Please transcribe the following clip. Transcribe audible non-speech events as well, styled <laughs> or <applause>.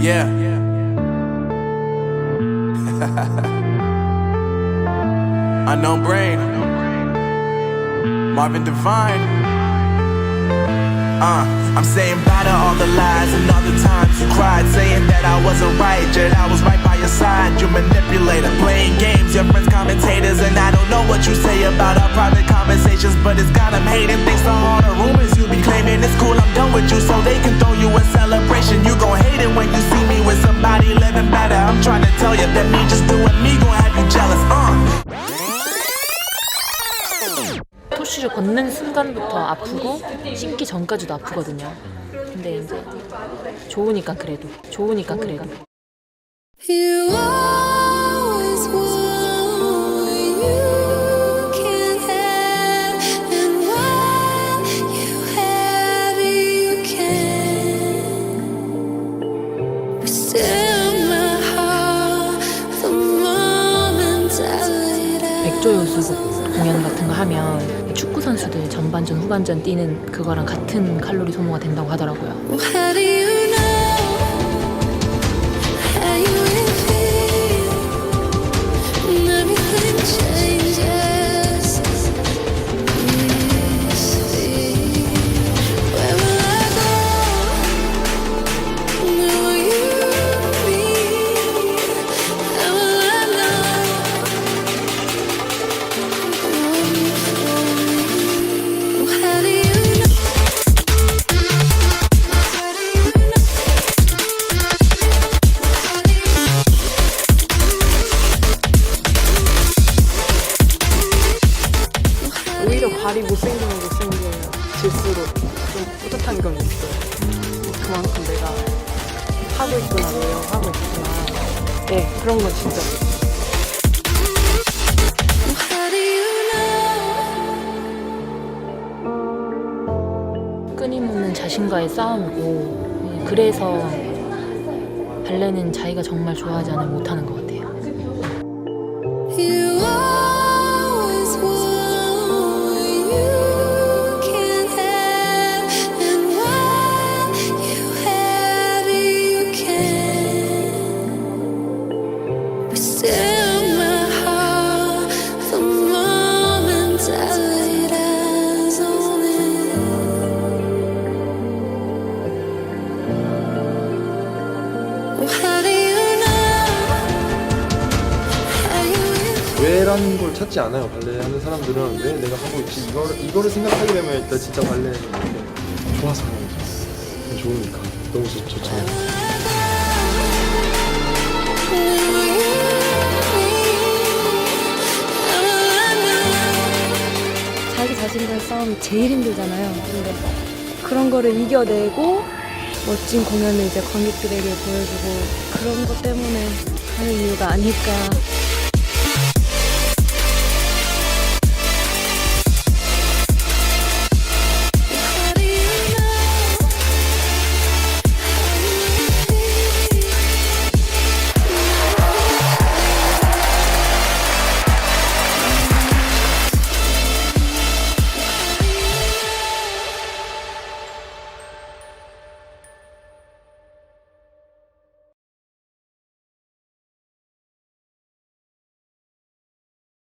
Yeah. <laughs> Unknown brain. Marvin Devine. Uh, I'm saying bye to all the lies and all the times you cried, saying that I wasn't right, yet I was right by your side. You manipulator, playing games, your friends commentators, and I don't know what you say about our private conversations, but it's got 'em hating. Thanks to done with you, so they can throw you a celebration. You gon' hate it when you see me with somebody living better. I'm trying to tell you that me just doing me gon' have you jealous. Uh. 토시를 걷는 순간부터 아프고 신기 전까지도 아프거든요. 근데 이제 좋으니까 그래도 좋으니까 그래도 백조요수 공연 같은 거 하면 축구 선수들 전반전 후반전 뛰는 그거랑 같은 칼로리 소모가 된다고 하더라고요. 발이 못생기면 못생기면 질수록 좀 뿌듯한 건 있어요. 그만큼 내가 하고 있구나, 노력하고 있구나. 네, 그런 건 진짜. 끊임없는 자신과의 싸움이고 예, 그래서 발레는 자기가 정말 좋아하지 않으면 못하는 것 같아요. 왜라는 걸 찾지 않아요. 발레 하는 사람들은. 왜 내가 하고 있지? 이거를 이거를 생각하게 되면 일단 진짜 발레는 이렇게 좋아서 하는 거죠 좋으니까. 너무 좋, 좋잖아요 자기 자신과의 싸움이 제일 힘들잖아요. 근데 그런 거를 이겨내고 멋진 공연을 이제 관객들에게 보여주고 그런 것 때문에 하는 이유가 아닐까